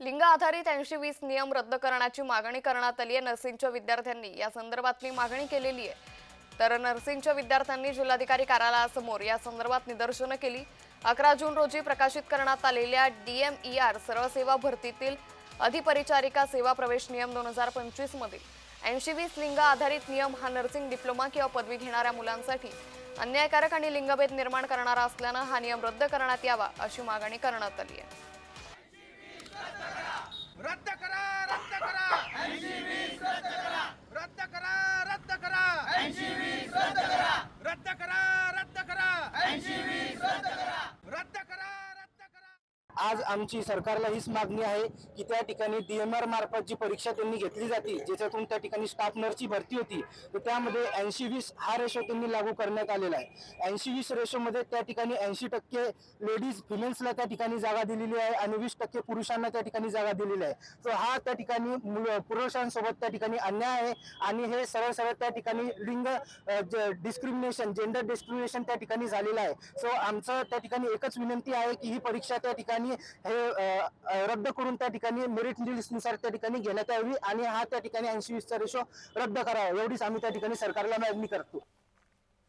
लिंग आधारित ऐंशी वीस नियम रद्द करण्याची मागणी करण्यात आली आहे नर्सिंगच्या विद्यार्थ्यांनी. या संदर्भातली मागणी केलेली आहे. तर नर्सिंगच्या विद्यार्थ्यांनी जिल्हाधिकारी कार्यालयासमोर या संदर्भात निदर्शनं केली. अकरा जून रोजी प्रकाशित करण्यात आलेल्या डी आर सर्व सेवा भरतीतील अधिपरिचारिका सेवा प्रवेश नियम दोन हजार पंचवीसमधील ऐंशी वीस लिंग आधारित नियम हा नर्सिंग डिप्लोमा किंवा पदवी घेणाऱ्या मुलांसाठी अन्यायकारक आणि लिंगभेद निर्माण करणारा असल्यानं हा नियम रद्द करण्यात यावा अशी मागणी करण्यात आली आहे. आज आमची सरकारला हीच मागणी आहे की त्या ठिकाणी डीएमआर मार्फत जी परीक्षा त्यांनी घेतली जाते ज्याच्यातून त्या ठिकाणी स्टाफ नर्सची भरती होती तर त्यामध्ये ऐंशी वीस हा रेशो त्यांनी लागू करण्यात आलेला आहे ऐंशी वीस रेशोमध्ये त्या ठिकाणी ऐंशी टक्के लेडीज फिमेल्सला त्या ठिकाणी जागा दिलेली आहे आणि वीस टक्के पुरुषांना त्या ठिकाणी जागा दिलेली आहे सो हा त्या ठिकाणी पुरुषांसोबत त्या ठिकाणी अन्याय आहे आणि हे सरळ सरळ त्या ठिकाणी लिंग डिस्क्रिमिनेशन जेंडर डिस्क्रिमिनेशन त्या ठिकाणी झालेलं आहे सो आमचं त्या ठिकाणी एकच विनंती आहे की ही परीक्षा त्या ठिकाणी हे रद्द करून त्या ठिकाणी मेरिट लिस्टनुसार त्या ठिकाणी घेण्यात यावी आणि हा त्या ठिकाणी ऐंशी वीसचा रेशो रद्द करावा एवढीच आम्ही त्या ठिकाणी सरकारला मागणी करतो.